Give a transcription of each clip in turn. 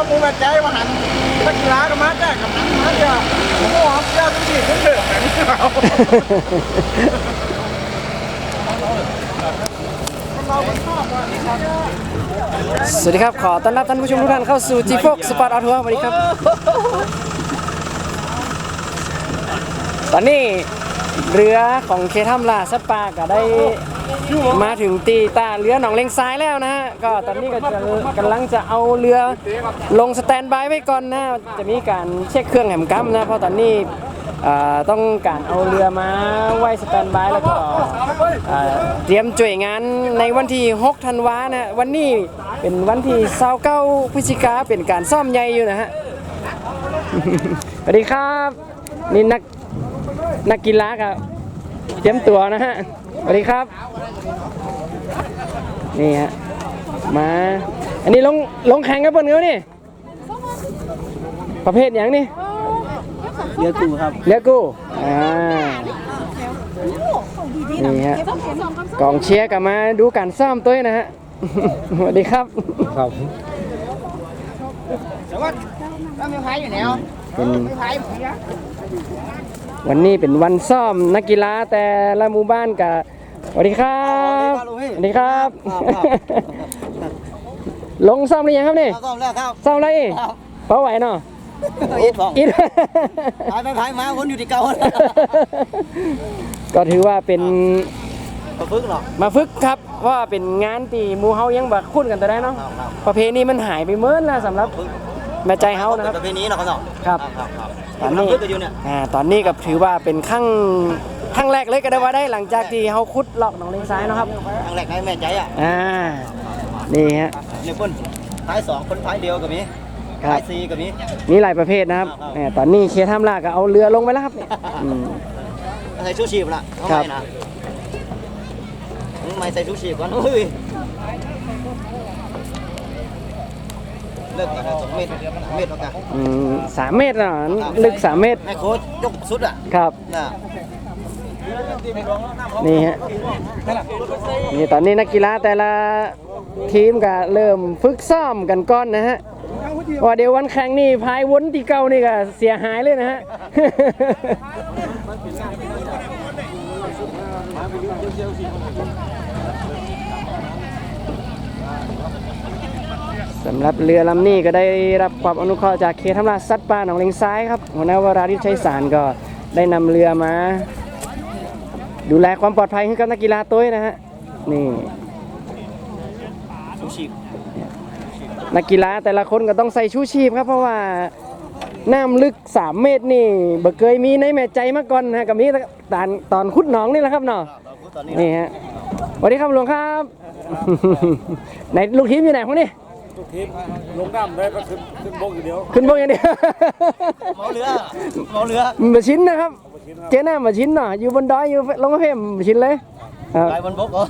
เอาปูมาใจมาหันนักกีฬาก็มาแจ้กับนังมาเดียวโอ้โหเจ้าทุกทีทุกเดือนเราสวัสดีครับ ขอต้อนรับท่านผู้ชมทุกท่านเข้าสู่ g f o x Sport Out Tour สวัสดีครับ ตอนนี้เรือของเคทัมลาสปาก็ได้ มาถึงตีตาเรือหนองเลงซ้ายแล้วนะฮะก็ตอนนี้ก็จะกำลังจะเอาเรือลงสแตนบายไว้ก่อนนะจะมีการเช็คเครื่องแหมกัมนะเพราะตอนนี้ต้องการเอาเรือมาไว้สแตนบายแล้วก็เตรียมจ่วยงานในวันที่ 6 ธันวานะวันนี้เป็นวันที่29พฤศจิกาเป็นการซ่อมใหญ่อยู่นะฮะสวัสดีครับ นี่นักนักกีฬาครับเตรียมตัวนะฮะ สวัสดีครับ นี่ฮะ มา อันนี้ลงลงแข่งกับเปิ้ลเขานี่ ประเภทอย่างนี่เรือกูครับเรือกู้อ่า นี่ฮะ กองเชียร์กลับมาดูการซ่อมตัวนะฮะ สวัสดีครับ ครับแต่ว่าถ้ามีไพ่อยู่แล้วเป็นไม่ไพ่ วันนี้เป็นวันซ่อมนักกีฬาแต่ละหมู่บ้านกับสวัสดีครับสวัสดีครับ ลงซ่อมหรือยังครับนี่ซ่อมแล้วครับซ่อมอะไรอีกเป้าไหวเนาะอีทของอินไพ่ไปไพ่มาวนอยู่ที่เก่าก็ถือว่าเป็นมาฝึกหรอมาฝึกครับเพราะว่าเป็นงานที่หมูเฮายังบัคุ้นกันแต่ได้เนาะครับครับประเพณีมันหายไปเมื่อแล้วสำหรับแม่ใจเฮานะครับประเพณีเนาะเขาเนาะครับครับครับ ตอนนี้ฝึกกันอยู่เนี่ยอ่าตอนนี้ก็ถือว่าเป็นขั้งขั้งแรกเลยก็ได้ว่าได้หลังจากที่เฮาคุดลอกหนองเลงซ้ายเนาะครับครั้งแรกให้แม่ใจอะอ่านี่ฮะเนี่ยเพิ่นไพ่สองคนไพ่เดียวกับมีครัไพ่บสี่กับมีมีหลายประเภทนะครับครับแหมตอนนี้เคทามลาก็เอาเรือลงไปแล้วครับเนี่ยอืมใส่ชูชีพละเอาครับไม่นะไม่ใส่ชูชีพก่อนเฮ้ย ลิกกันนะสองเมตรสามเมตรแล้วกันอืมสามเมตรเนาะลึกสามเมตรแม่โค้ชยกสุดอะครับ น่ะนี่ฮะ นี่ตอนนี้นักกีฬาแต่ละทีมก็เริ่มฝึกซ้อมกันก่อนนะฮะว่าเดี๋ยววันแข่งนี่พายวนที่เก่านี่ก็เสียหายเลยนะฮะ สำหรับเรือลำนี้ก็ได้รับความอนุเคราะห์จากเขตทำลายสัตว์ป่าหนองเลงซ้ายครับหัวหน้าวราริชัยสารก็ได้นำเรือมา ดูแลความปลอดภัยให้กับนักกีฬาตัวนะฮะนี่นักกีฬาแต่ละคนก็ต้องใส่ชูชีพครับ เพราะว่าน้ำลึก 3 เมตรนี่บ่เคยมีในแม่ใจมาก่อนนะฮะกับนี้ตอนตอนขุดหนองนี่แหละครับเนาะนี่ฮะ สวัสดีครับหลวงครับ ไหนลูกทีมอยู่ไหนพวกนี้ทีมลงน้ำได้ก็ขึ้นขึ้นบกอย่างเดียวขึ้นบกอย่างเดียวเมาเรือเมาเรือมาชิ้นนะครับเจ้าหน้ามาชิ้นเนาะอยู่บนดอยอยู่ลงมาเพ่มมาชิ้นเลยครับไปบนบกเหรอ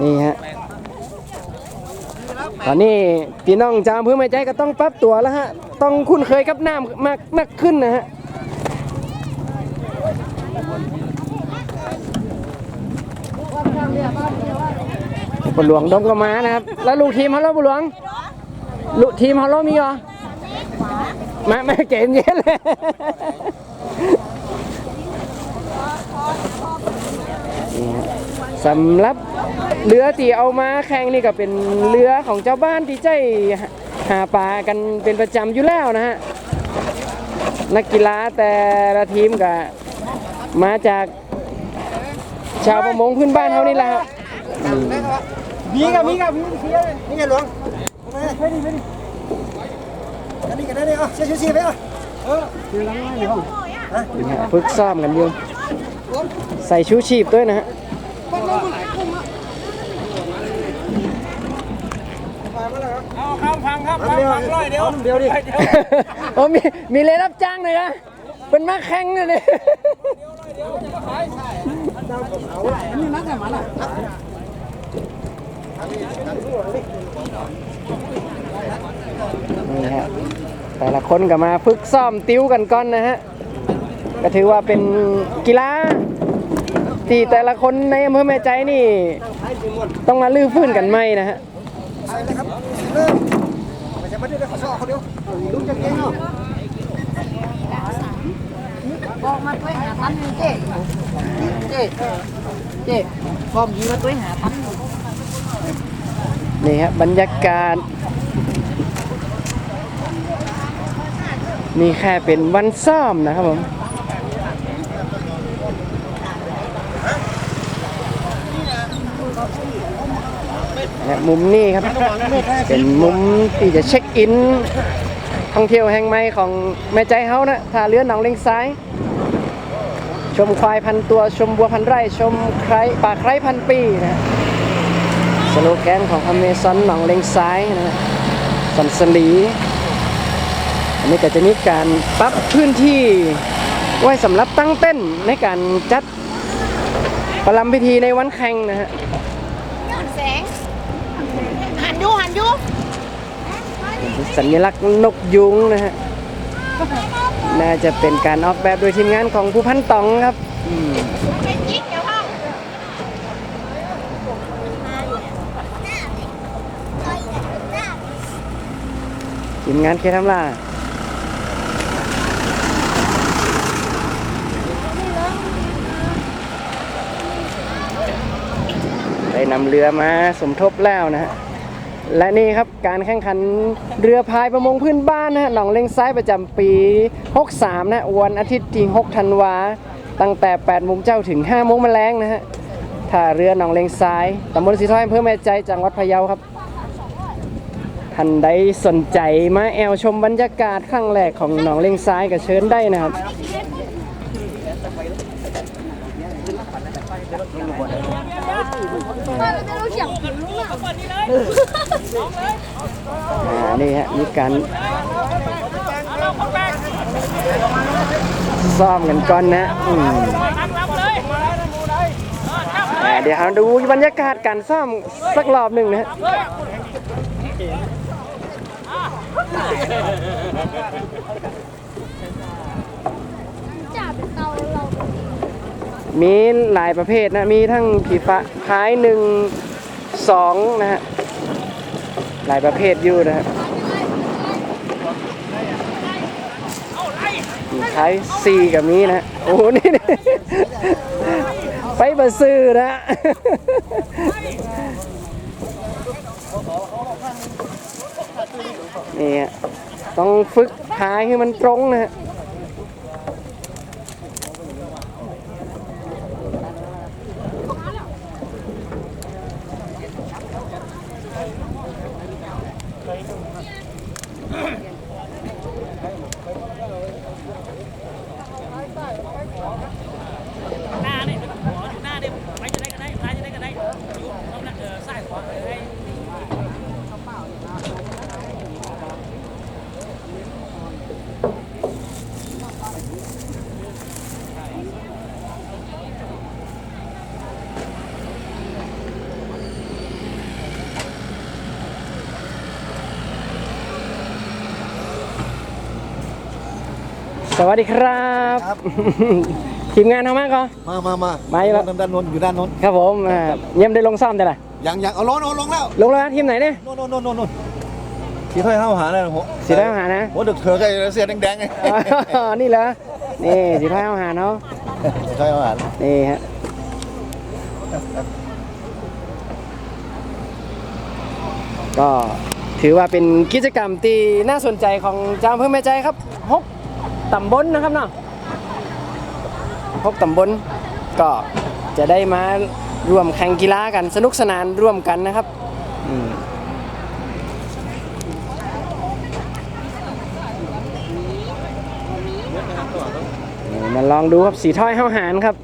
นี่ฮะตอนนี้พี่น้องจามพื้นไม่ใจก็ต้องปรับตัวแล้วฮะ ต้องคุ้นเคยกับน้ำมากมากขึ้นนะฮะ ปหลวงดงก็มานะครับ แล้วลูกทีมเขาแล้วปหลวง ลูกทีมเขาแล้วมีเหรอมาไม่เก่งเย็นเลยสำหรับเรือที่เอามาแข่งนี่ก็เป็นเรือของเจ้าบ้านที่ใจหาปลากันเป็นประจำอยู่แล้วนะฮะ นักกีฬาแต่ละทีมก็มาจากชาวประมงพื้นบ้านเท่านี้แหละครับ มีกับมีกับมีเชียร์นี่ไงหลวงไม่ดีไม่ดีอันนี้กันได้เลยอะเชียร์เชียร์ไปอะเออนี่ฮะฝึกซ้อมกันอยู่ใส่ชูชีพด้วยนะฮะเอาข้ามพังครับข้ามพังร้อยเดียวเดียวดิโอ้มีมีเลยรับจ้างเลยนะเป็นมาแข่งเลยเนี่ยนี่ ฮะแต่ละคนก็มาฝึกซ้อมติ้วกันก่อนนะฮะ ก็ถือว่าเป็นกีฬาที่แต่ละคนในอำเภอแม่ใจนี่ ต้องมาลื้อฟื้นกันไหมนะฮะไปเลยครับเริ่มมาได้ขอซอเขาเดียวลุงจะเก่งเนาะบอกมาด้วยหาพันหนึ่งเจ๊เจ๊เจ๊ฟอร์มยีมาด้วยหาพันห นี่ฮะบรรยากาศ นี่แค่เป็นวันซ่อมนะครับผมและมุมนี้ครับ เป็นมุมที่จะเช็คอิน ท่องเที่ยวแห่งใหม่ของแม่ใจเฮานะท่าเรือหนองเลงซ้าย ชมควายพันตัวชมบัวพันไร่ ชมไครป่าไครพันปีนะ สโลแกนของอเมซอนหนองเลงซ้ายนะฮะสันสลี อันนี้ก็จะมีการปรับพื้นที่ไว้สำหรับตั้งเต้นในการจัดประลัมพิธีในวันแข่งนะฮะแสงหันยูหันยูสัญลักษณ์นกยุงนะฮะ น่าจะเป็นการออกแบบโดยทีมงานของผู้พันตองครับอืม เป็นจิ๊กเดี๋ยวพ่อ ทีมงานเคทำล่าได้นำเรือมาสมทบแล้วนะฮะ และนี่ครับการแข่งขันเรือพายประมงพื้นบ้านนะฮะหนองเลงซ้ายประจำปี 63 นะวันอาทิตย์ที่ 6 ธันวา ตั้งแต่ 8 โมงเจ้าถึง 5 โมงแมลงนะฮะท่าเรือหนองเลงซ้ายตำบลสีถ้อยอำเภอแม่ใจจังหวัดพะเยาครับ ท่านใดสนใจมาแอวชมบรรยากาศครั้งแรกของหนองเลงซ้ายก็เชิญได้นะครับอะอ่านี่ฮะมีการซ้อมกันก่อนนะเดี๋ยวเราดูบรรยากาศการซ้อมสักรอบหนึ่งนะฮะ จับเตาเรามีหลายประเภทนะ มีทั้งขี่ฟ้าพายหนึ่งสองนะฮะ หลายประเภทอยู่นะฮะมีพายสี่กับมีนะ โอ้โหนี่ไปบาซื้อนะ นี่ต้องฝึกพายให้มันตรงนะฮะหน้าเนี่ยอยู่หน้าเนี่ยไปจะได้ก็ได้ซ้ายจะได้ก็ได้อยู่ตรงนั้นเออซ้ายขวาเออให้ ส วัสดีครับครับ ทีมงานทำมากก็มามามามาอยู่แล้ว ด้านโน้นอยู่ด้านโน้นครับผมอ่าเยี่ยมได้ลงซ้อมแต่ละยังยังเอาลงลงลงแล้วลงแล้วนะทีมไหนเนี่ย โน่นโน่นโน่นโน่นที่ถ้อยห้าวหาเลยโหสีได้อาหารนะ โหดึกเธอไอ้เสื้อแดงๆไงอ๋อนี่เหรอนี่สีท้ายอาหารเนาะที่ถ้อยห้าวหานี่ฮะก็ถือว่าเป็นกิจกรรมที่น่าสนใจของเจ้าอำเภอแม่ใจครับหก ตำบลนะครับเนาะหกตำบลก็จะได้มาร่วมแข่งกีฬากันสนุกสนานร่วมกันนะครับมมาลองดูครับสีถ้อยห้าหารครับ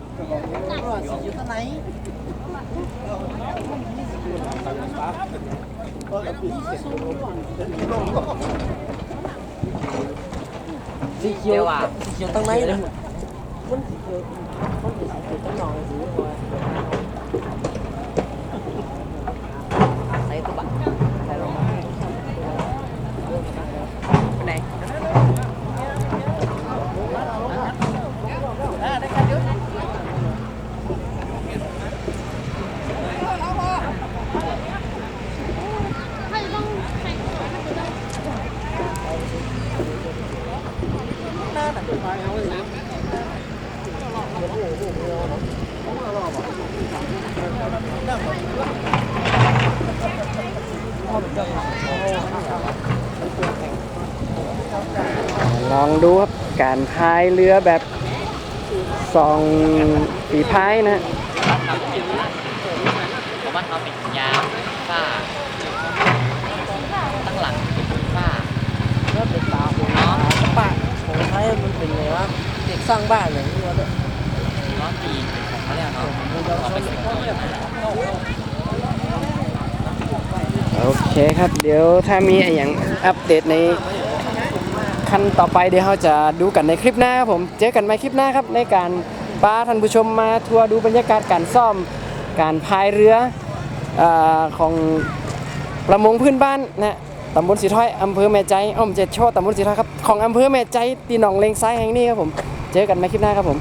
สีเขียวอะสีเขียวตั้งไหนเลยใส่ องดูครับ การพายเรือแบบสองฝีพายนะผมว่าเขาเป็นยาฝ้าตั้งหลังฝ้าก็เป็นสาวของน้องป้าของไทยมันเป็นไงวะเด็กสร้างบ้านอย่างนี้วะเนี่ยร้อนตีของเขาแล้วเนาะเราไปสิงโอเคครับ เดี๋ยวถ้ามีอะไรอย่างอัปเดตใน ขั้นต่อไปเดี๋ยวเราจะดูกันในคลิปหน้าครับผม เจอกันใหม่คลิปหน้าครับ ในการพาท่านผู้ชมมาทัวร์ดูบรรยากาศการซ่อม การพายเรืออของประมงพื้นบ้านนะตำบลสีถ้อยอำเภอแม่ใจอ้อมเจ็ดโชตตำบลสีถ้อยครับ ของอำเภอแม่ใจตีหนองเลงซ้ายแห่งนี้ครับผม เจอกันใหม่คลิปหน้าครับผม